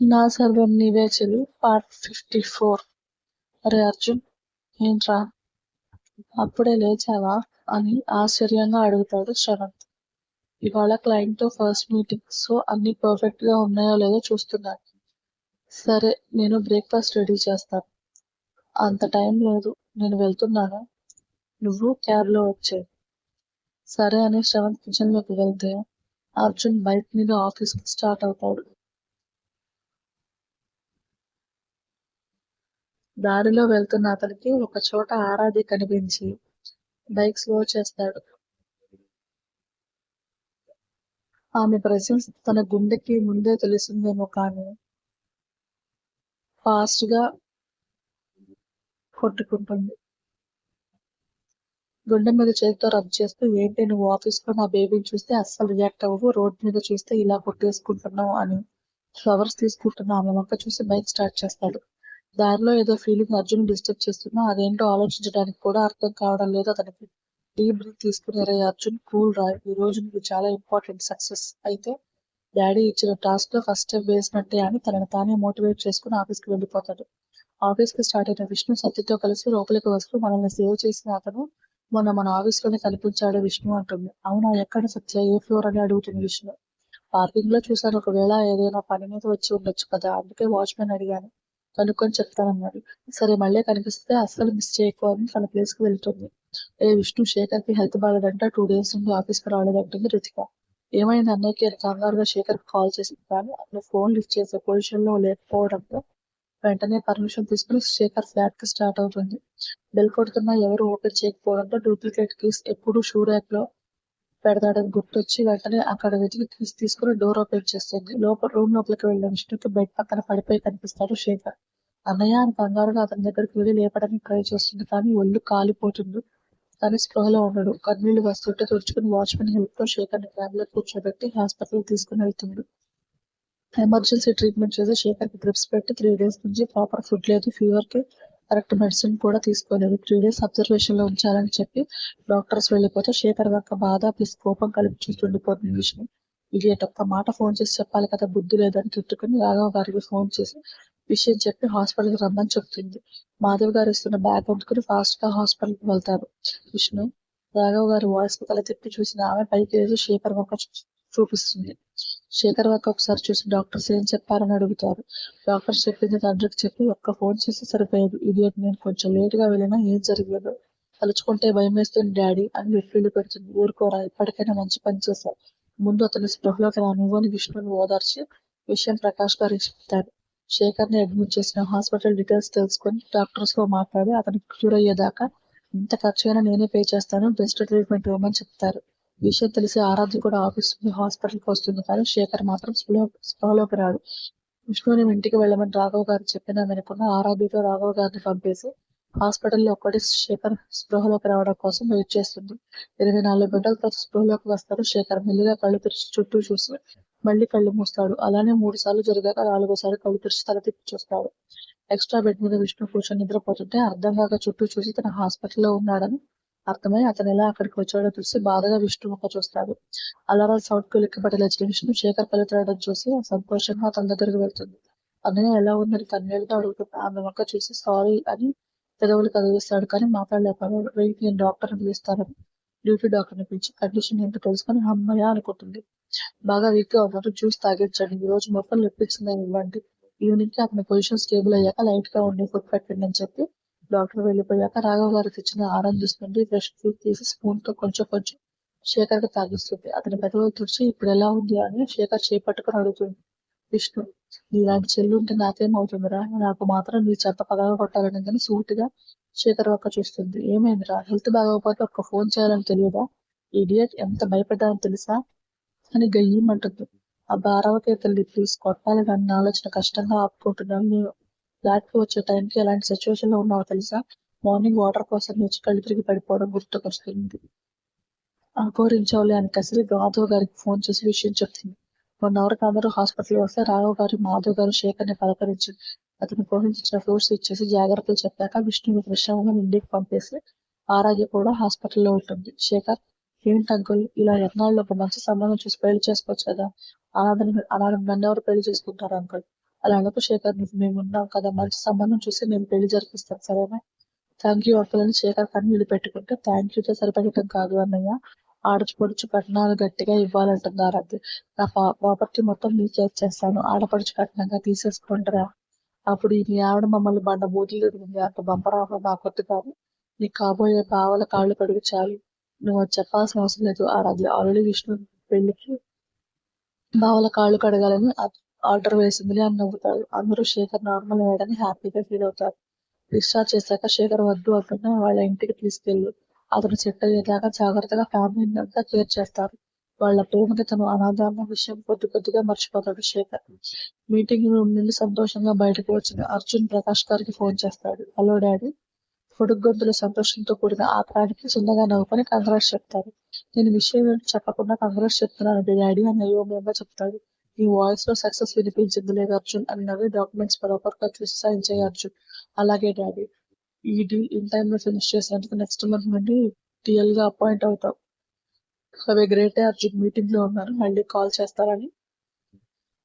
నా సర్వం నీవే చెల్లి పార్ట్ ఫిఫ్టీ ఫోర్. అరే అర్జున్ ఏంట్రా? అప్పుడే లేచావా? అని ఆశ్చర్యంగా అడుగుతాడు శరత్. ఇవాళ క్లయింట్తో ఫస్ట్ మీటింగ్ సో అన్ని పర్ఫెక్ట్గా ఉన్నాయో లేదో చూస్తున్నాను. సరే నేను బ్రేక్ఫాస్ట్ రెడీ చేస్తాను. అంత టైం లేదు నేను వెళ్తున్నాను. నువ్వు క్యాబ్లో వచ్చే సరే అని శ్రవంత్ కిచెన్లోకి వెళ్తే అర్జున్ బైక్ మీద ఆఫీస్కి స్టార్ట్ అవుతాడు. దారిలో వెళ్తున్న అతనికి ఒక చోట ఆరాధి కనిపించి బైక్ స్లో చేస్తాడు. ఆమె ప్రెసెన్స్ తన గుండెకి ముందే తెలిసిందేమో కానీ ఫాస్ట్గా కొట్టుకుంటుంది. గుండె మీద చేతితో రబ్ చేస్తూ ఏంటి నువ్వు ఆఫీస్లో నా బేబీని చూస్తే అస్సలు రియాక్ట్ అవ్వవు రోడ్ మీద చూస్తే ఇలా కొట్టేసుకుంటున్నావు అని ఫ్లవర్స్ తీసుకుంటున్నావు ఆమె మొక్క చూసి బైక్ స్టార్ట్ చేస్తాడు. దారిలో ఏదో ఫీలింగ్ అర్జున్ డిస్టర్బ్ చేస్తున్నా అదేంటో ఆలోచించడానికి కూడా అర్థం కావడం లేదు. అతనికి డీప్ బ్రీత్ తీసుకుని అర్జున్ కూల్ రా. ఈ రోజు నీకు చాలా ఇంపార్టెంట్ సక్సెస్ అయితే డాడీ ఇచ్చిన టాస్క్లో ఫస్ట్ స్టెప్ వేసినట్టే అని తనని తానే మోటివేట్ చేసుకుని ఆఫీస్కి వెళ్ళిపోతాడు. ఆఫీస్కి స్టార్ట్ అయిన విష్ణు సత్యతో కలిసి లోపలికి వస్తూ మనల్ని సేవ్ చేసిన అతను మొన్న మన ఆఫీస్లోనే కనిపించాడు విష్ణు అంటుంది. అవునా ఎక్కడ సత్య? ఏ ఫ్లోర్ అని అడుగుతుంది విష్ణు. పార్కింగ్లో చూసాను ఒకవేళ ఏదైనా పని మీద వచ్చి ఉండొచ్చు కదా. అందుకే వాచ్మెన్ అడిగాను. కనుక్కొని చెప్తానన్నాడు. సరే మళ్ళీ కనిపిస్తే అస్సలు మిస్ చేయకూడదని తన ప్లేస్కి వెళ్తుంది. ఏ విష్ణు శేఖర్కి హెల్త్ బాగాలేదంట టూ డేస్ నుండి ఆఫీస్కి రాలేదంటుంది రితిక. ఏమైంది అన్నయ్యకి? కంగారుగా శేఖర్కి కాల్ చేసింది కానీ అతను ఫోన్ లిఫ్ట్ చేసే పొజిషన్లో లేకపోవడంతో వెంటనే పర్మిషన్ తీసుకుని శేఖర్ ఫ్లాట్కి స్టార్ట్ అవుతుంది. బెల్ కొడుతున్నా ఎవరు ఓపెన్ చేయకపోవడంతో డూప్లికేట్ కీస్ ఎప్పుడు షూ ర్యాక్లో పెడతాడని గుర్తొచ్చి వెంటనే అక్కడ వెతికి తీసుకుని డోర్ ఓపెన్ చేస్తుంది. లోపల రూమ్ లోపలికి వెళ్ళిన విష్ణుకి బెడ్ పక్కన పడిపోయి కనిపిస్తాడు శేఖర్. అన్నయ్య అని కంగారుగా అతని దగ్గరికి వెళ్ళి లేపడానికి ట్రై చేస్తుంది కానీ ఒళ్ళు కాలిపోతుంది. కానీ స్పృహలో ఉండడు కన్నీళ్ళు వస్తుంటే తుడుచుకుని వాచ్మెన్ హెల్ప్తో శేఖర్ని క్యాబ్లో కూర్చోబెట్టి హాస్పిటల్ తీసుకుని వెళ్తుంది ఎమర్జెన్సీ ట్రీట్మెంట్ చేసి శేఖర్కి గ్రిప్స్ పెట్టి త్రీ డేస్ నుంచి ప్రాపర్ ఫుడ్ లేదు ఫీవర్కి కరెక్ట్ మెడిసిన్ కూడా తీసుకోలేదు. త్రీ డేస్ అబ్జర్వేషన్లో ఉంచాలని చెప్పి డాక్టర్స్ వెళ్ళిపోతే శేఖర్ యొక్క బాధ ప్లస్ కోపం కలిపి చూస్తుండిపోతుంది విషయం ఇడియట్ ఒక్క మాట ఫోన్ చేసి చెప్పాలి కదా బుద్ధి లేదని తిట్టుకుని రాఘవ గారికి ఫోన్ చేసి విషయం చెప్పి హాస్పిటల్కి రమ్మని చెప్తుంది. మాధవ్ గారు ఇస్తున్న బ్యాగ్ అందుకుని ఫాస్ట్గా హాస్పిటల్కి వెళ్తారు. విష్ణు రాఘవ్ గారు వాయిస్కు తల తిప్పి చూసిన ఆమె పైకి వేసి శేఖర్ మొక్క చూపిస్తుంది. శేఖర్ వంక ఒకసారి చూసి డాక్టర్స్ ఏం చెప్పారని అడుగుతారు. డాక్టర్స్ చెప్పింది తండ్రికి చెప్పి ఒక్క ఫోన్ చేసి సరిపోయేది. ఇడియట్ నేను కొంచెం లేట్గా వెళ్ళినా ఏం జరగలేదు. తలుచుకుంటే భయం వేస్తుంది డాడీ అని వెఫ్ఫీలు పెడుతుంది. ఊరుకోరా ఇప్పటికైనా మంచి పని చేశావు. ముందు అతని స్పృహలోకి రానివ్వు అని విష్ణుని ఓదార్చి విషయం ప్రకాష్ గారికి చెప్తాడు. శేఖర్ని అడ్మిట్ చేసిన హాస్పిటల్ డీటెయిల్స్ తెలుసుకొని డాక్టర్స్తో మాట్లాడి అతనికి క్యూర్ అయ్యేదాకా ఎంత ఖర్చు అయినా నేనే పే చేస్తాను బెస్ట్ ట్రీట్మెంట్ ఇవ్వమని చెప్తారు. విషయం తెలిసి ఆరాధ్య కూడా ఆఫీస్ హాస్పిటల్కి హాస్పిటల్కి వస్తుంది. కానీ శేఖర్ మాత్రం స్పృహ స్పృహలోకి రాడు. విష్ణుని ఇంటికి వెళ్ళమని రాఘవ్ గారు చెప్పినా వినకుండా ఆరాధ్యతో రాఘవ్ గారిని పంపేసి హాస్పిటల్లో ఒక్కటి శేఖర్ స్పృహలోకి రావడం కోసం వెయిట్ చేస్తుంది. ఇరవై నాలుగు గంటల తర్వాత స్పృహలోకి వస్తాడు శేఖర్. మెల్లిగా కళ్ళు తెరిచి చుట్టూ చూసి మళ్ళీ కళ్ళు మూస్తాడు. అలానే మూడు సార్లు జరిగాక నాలుగోసారి కళ్ళు తెరిచి తల తిప్పి చూస్తాడు. ఎక్స్ట్రా బెడ్ మీద విష్ణు కూర్చొని నిద్రపోతుంటే అర్థం కాక చుట్టూ చూసి తన హాస్పిటల్లో ఉన్నాడని అర్థమై అతను ఎలా అక్కడికి వచ్చాడో చూసి బాధగా విష్ణు ముఖ చూస్తాడు. అలారాల సౌండ్కు లిక్కబడి లేచిన విష్ణు శేఖర్ పల్లెత్తడం చూసి సంతోషంగా అతని దగ్గరికి వెళ్తుంది. అన్నయ్య ఎలా ఉందని కన్నీళ్ళతో అడుగుతుంది ఆమె మొక్క చూసి సారీ అని పెదవులు కదిలిస్తాడు కానీ మాట్లాడలేకపోయాడు వెయిట్ నేను డాక్టర్ని పిలుస్తానని డ్యూటీ డాక్టర్ని పిలిచి కండిషన్ ఏంటో తెలుసుకొని అమ్మయ్య అనుకుంటుంది. బాగా వీక్గా ఉన్నారు జ్యూస్ తాగించండి. ఈ రోజు మొక్కలు నొప్పించిందని ఇవ్వండి. ఈవినింగ్కి అతని పొజిషన్ స్టేబుల్ అయ్యాక లైట్గా ఉండే ఫుడ్ పెట్టండి అని చెప్పి డాక్టర్ వెళ్ళిపోయాక రాఘవ్ గారు తెచ్చిన ఆహారం తీసుకుంటే ఫ్రెష్ ఫ్రూట్ తీసి స్పూన్తో కొంచెం కొంచెం శేఖర్కి తాగిస్తుంది. అతని పెదవులు తుడిచి ఇప్పుడు ఎలా ఉంది అని శేఖర్ చేపట్టుకుని అడుగుతుంది. విష్ణు నీలాంటి చెల్లుంటే నాకేమవుతుందిరా నాకు మాత్రం నీ చెత్త పగల కొట్టాలని కానీ సూటిగా శేఖర్ ఒక్క చూస్తుంది. ఏమైందిరా? హెల్త్ బాగోకపోతే ఒక్క ఫోన్ చేయాలని తెలియదా? ఇడియట్ ఎంత భయపడ్డానో తెలుసా? అని గయ్యమంటుంది. ఆ భారవకే తల్లి ప్లీజ్ కొట్టాలి కానీ ఆలోచన కష్టంగా ఆపుకుంటున్నాను. రాత్రి కి వచ్చే టైంకి ఎలాంటి సిచ్యువేషన్లో ఉన్నావో తెలుసా? మార్నింగ్ వాటర్ కోసం నుంచి కళ్ళు తిరిగి పడిపోవడం గుర్తుకొస్తుంది. అఘోరించవులే అని కసిరి మాధవ్ గారికి ఫోన్ చేసి విషయం చెప్తుంది వన్ అవర్కి అందరూ హాస్పిటల్ వస్తే రాఘవ్ గారు మాధవ్ గారు శేఖర్ని పలకరించి అతను పోషించిన ఫ్రూట్స్ ఇచ్చేసి జాగ్రత్తలు చెప్పాక విష్ణుని విషయంగా ఇంటికి పంపేసి ఆరాధ్య కూడా హాస్పిటల్లో ఉంటుంది. శేఖర్ ఏంటి అంకుల్ ఇలా ఎన్నాళ్ళు ఒక మంచి సంబంధం చూసి పెళ్ళి చేసుకోవచ్చు కదా? అనాథని అనాథ నన్ను ఎవరు పెళ్ళి చేసుకుంటారు అంకుల్ అలా అనకు శేఖర్ మేము ఉన్నాం కదా మంచి సంబంధం చూసి మేము పెళ్ళి జరిపిస్తాం సరేనా? థ్యాంక్ యూ అంకుల్ శేఖర్ కన్నీళ్ళు పెట్టుకుంటే థ్యాంక్ యూ సరిపెట్టడం కాదు అన్నయ్య. ఆడచి పొడుచు కట్నాలు గట్టిగా ఇవ్వాలంటున్నారు అది నా ప్రాపర్టీ మొత్తం నీకే ఇచ్చేస్తాను ఆడపడుచు కట్నంగా తీసేసుకుంటారా అప్పుడు ఈ ఆవిడ మమ్మల్ని బండ బూతులు తిరిగింది. అంత బంపరావడం నా కొద్ది కాదు నీ కాబోయే బావల కాళ్ళు కడుగు చాలు. నువ్వు చెప్పాల్సిన అవసరం లేదు. ఆరాధ్య ఆల్రెడీ విష్ణు పెళ్ళికి బావల కాళ్ళు కడగాలని ఆర్డర్ వేసిందిలే అని నవ్వుతాడు అందరూ శేఖర్ నార్మల్ అయ్యాడని హ్యాపీగా ఫీల్ అవుతారు. డిశ్చార్జ్ చేశాక శేఖర్ వద్దు అంటున్నా వాళ్ళ ఇంటికి తీసుకెళ్ళు. అతను సెట్ అయ్యేదాకా జాగ్రత్తగా ఫ్యామిలీని అంతా కేర్ చేస్తారు. వాళ్ళ ప్రేమకి తను అనాథ విషయం కొద్ది కొద్దిగా మర్చిపోతాడు శేఖర్. మీటింగ్ రూమ్ నుండి సంతోషంగా బయటకు వచ్చిన అర్జున్ ప్రకాష్ గారికి ఫోన్ చేస్తాడు. Hello daddy. పొడుగు గొంతుల సంతోషంతో కూడిన ఆత్రానికి చిన్నగా నవ్వుకొని కంగ్రాట్స్ చెప్తారు. నేను విషయం ఏంటో చెప్పకుండా కంగ్రాట్స్ చెప్తున్నాను డాడీ అని అయోమయంగా చెప్తాడు. ఈ వాయిస్లో సక్సెస్ వినిపించింది లేదు అర్జున్ అని నవ్వి డాక్యుమెంట్స్ ప్రాపర్గా చూసి సైన్ చేయి అర్జున్. అలాగే డాడీ ఈ డీల్ ఇన్ టైమ్లో ఫినిష్ చేసినందుకు నెక్స్ట్ మంత్ నుండి టిఎల్గా అపాయింట్ అవుతాం. అవి గ్రేట్ అర్జున్ మీటింగ్లో ఉన్నారు మళ్ళీ కాల్ చేస్తారని.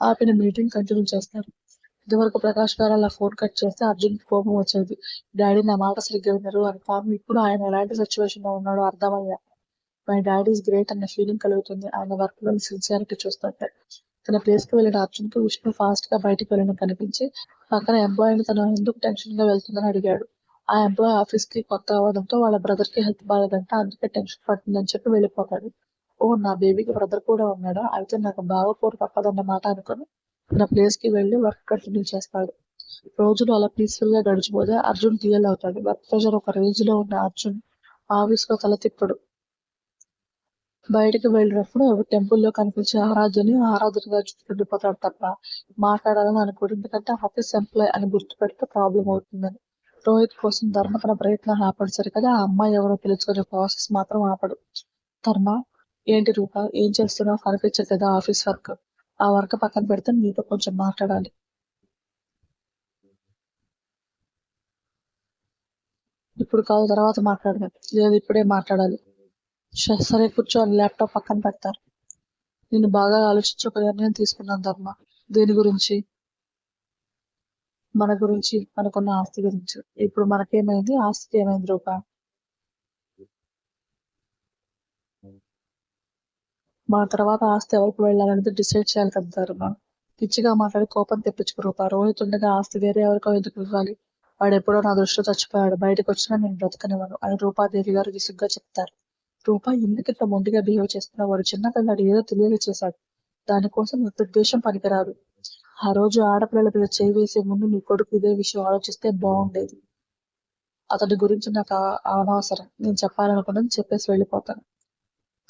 ఆపిన మీటింగ్ కంటిన్యూ చేస్తారు. ఇదివరకు ప్రకాష్ గారు అలా ఫోన్ కట్ చేస్తే అర్జున్ కోపం వచ్చేది. డాడీ నా మాట సరిగ్గా విన్నారు అని పాపం ఇప్పుడు ఆయన ఎలాంటి సిచ్యువేషన్లో ఉన్నాడో అర్థమయ్యా. మై డాడీస్ గ్రేట్ అన్న ఫీలింగ్ కలుగుతుంది. ఆయన వర్క్లో సిన్సియారిటీ చూస్తుంటే. తన ప్లేస్కి వెళ్ళిన అర్జున్కు విష్ణు ఫాస్ట్గా బయటికి వెళ్ళిన కనిపించి పక్కన ఎంప్లాయీని తను ఎందుకు టెన్షన్గా వెళ్తుందని అడిగాడు. ఆ ఎంప్లాయ్ ఆఫీస్కి కొత్త అవడంతో వాళ్ళ బ్రదర్కి హెల్త్ బాగాలేదంట అందుకే టెన్షన్ పడుతుందని చెప్పి వెళ్ళిపోతాడు. ఓ నా బేబీకి బ్రదర్ కూడా ఉన్నాడా? అయితే నాకు బాగా పోరు తప్పదన్న మాట అనుకుని తన ప్లేస్కి వెళ్ళి వర్క్ కంటిన్యూ చేస్తాడు. రోజులు అలా పీస్ఫుల్గా గడిచిపోతే అర్జున్ రియల్ అవుతాడు. వర్క్ ప్రెషర్ ఒక రేంజ్లో ఉన్న అర్జున్ ఆఫీస్లో తల తిప్పడు. బయటకు వెళ్ళినప్పుడు టెంపుల్లో కనిపించే ఆరాధని ఆరాధనగా చూస్తుండిపోతాడు తప్ప మాట్లాడాలని అనుకోడు. ఎందుకంటే ఆఫీస్ ఎంప్లాయ్ అని గుర్తుపెడితే ప్రాబ్లం అవుతుందని. రోహిత్ కోసం ధర్మ తన ప్రయత్నాలు ఆపడు సరికదా ఆ అమ్మాయి ఎవరో పిలుచుకునే ప్రాసెస్ మాత్రం ఆపడు. ధర్మ ఏంటి రూప? ఏం చేస్తున్నావు? కనిపించట్లేదా ఆఫీస్ వర్క్. ఆ వర్క్ పక్కన పెడితే నీతో కొంచెం మాట్లాడాలి. ఇప్పుడు కాదు తర్వాత మాట్లాడదాం. లేదు ఇప్పుడే మాట్లాడాలి. సరే కూర్చోని ల్యాప్టాప్ పక్కన పెడతారు. నేను బాగా ఆలోచించి ఒక నిర్ణయం తీసుకున్నాను ధర్మ. దేని గురించి? మన గురించి మనకున్న ఆస్తి గురించి. ఇప్పుడు మనకేమైంది? ఆస్తికి ఏమైంది రూప? మా తర్వాత ఆస్తి ఎవరికి వెళ్ళాలనేది డిసైడ్ చేయాలి కదా ధర్మ. పిచ్చిగా మాట్లాడి కోపం తెప్పించుకు రూప. రోహిత్ ఉండగా ఆస్తి వేరే ఎవరికో ఎందుకు ఇవ్వాలి? వాడు ఎప్పుడో నా దృష్టిలో చచ్చిపోయాడు. బయటకు వచ్చినా నేను బ్రతకనివ్వను అని రూపాదేవి గారు విసుగ్గా చెప్తారు. రూప ఎందుకు ఇట్లా మొండిగా బిహేవ్ చేస్తున్నావు? వాడు చిన్న పిల్లాడు ఏదో తెలియదు చేశాడు. దానికోసం దుర్దేశం పనికిరాదు. ఆ రోజు ఆడపిల్లల మీద చేయి వేసే ముందు నీ కొడుకు ఇదే విషయం ఆలోచిస్తే బాగుండేది. అతడి గురించి నాకు అనవసరం. నేను చెప్పాలనుకున్నది చెప్పేసి వెళ్ళిపోతాను.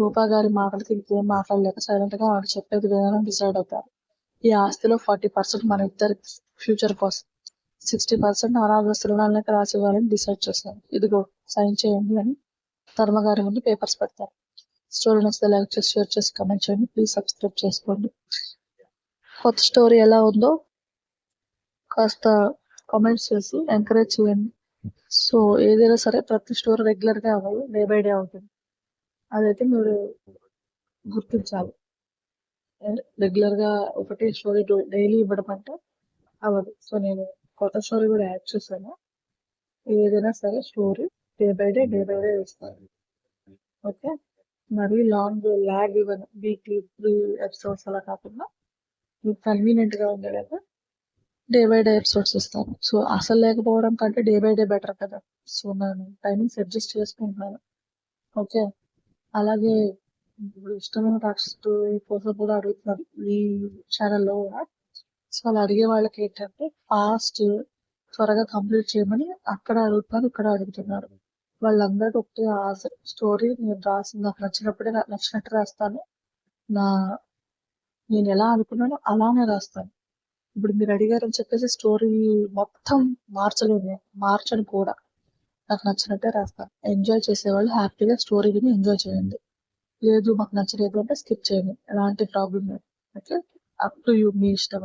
రూపా గారి మాటలకి ఇంకేం మాట్లాడలేక సైలెంట్గా వాడు చెప్పేది విధానం డిసైడ్ అవుతారు ఈ ఆస్తిలో ఫార్టీ పర్సెంట్ మన ఇద్దరి ఫ్యూచర్ కోసం. సిక్స్టీ పర్సెంట్ అనాథ రాసి ఇవ్వాలని డిసైడ్ చేశాను. ఇదిగో సైన్ చేయండి అని ధర్మగారి ఉండి పేపర్స్ పెడతారు. స్టోరీ నచ్చితే లైక్ చేసి షేర్ చేసి కమెంట్ చేయండి. ప్లీజ్ సబ్స్క్రైబ్ చేసుకోండి. కొత్త స్టోరీ ఎలా ఉందో కాస్త కామెంట్స్ చేసి ఎంకరేజ్ చేయండి. సో ఏదైనా సరే ప్రతి స్టోరీ రెగ్యులర్గా అవ్వదు డే బై డే అవుతుంది. అదైతే మీరు గుర్తించాలి. రెగ్యులర్గా ఒకటి స్టోరీ డైలీ ఇవ్వడం అంటే అవ్వదు. సో నేను కొత్త స్టోరీ కూడా యాడ్ చేశాను. ఏదైనా సరే story day by day day by day ఇస్తాను ఓకే? మరి లాంగ్ ల్యాగ్ ఇవ్వను. వీక్లీ త్రీ ఎపిసోడ్స్ అలా కాకుండా మీకు కన్వీనియంట్గా ఉండేలాగా డే బై డే ఎపిసోడ్స్ ఇస్తాను. సో అసలు లేకపోవడం కంటే డే బై డే బెటర్ కదా. సో నేను టైమింగ్స్ అడ్జస్ట్ చేసుకుంటున్నాను ఓకే? అలాగే ఇప్పుడు ఇష్టమైన టాక్స్ కోసం కూడా అడుగుతున్నారు ఈ ఛానల్లో కూడా. సో అలా అడిగే వాళ్ళకి ఏంటంటే ఫాస్ట్ త్వరగా కంప్లీట్ చేయమని అక్కడ అడుగుతున్నారు ఇక్కడ అడుగుతున్నారు. వాళ్ళందరికీ ఒకటి ఆశ స్టోరీ నేను రాసింది నాకు నచ్చినప్పుడే నచ్చినట్టు రాస్తాను. నా నేను ఎలా అనుకున్నానో అలానే రాస్తాను. ఇప్పుడు మీరు అడిగారని చెప్పేసి స్టోరీ మొత్తం మార్చలేము మార్చను కూడా. నాకు నచ్చినట్టే రాస్తాను. ఎంజాయ్ చేసేవాళ్ళు హ్యాపీగా స్టోరీ విని ఎంజాయ్ చేయండి. లేదు మాకు నచ్చలేదు అంటే స్కిప్ చేయండి. ఎలాంటి ప్రాబ్లం లేదు. ఓకే? అప్ టు యూ మీ ఇష్టం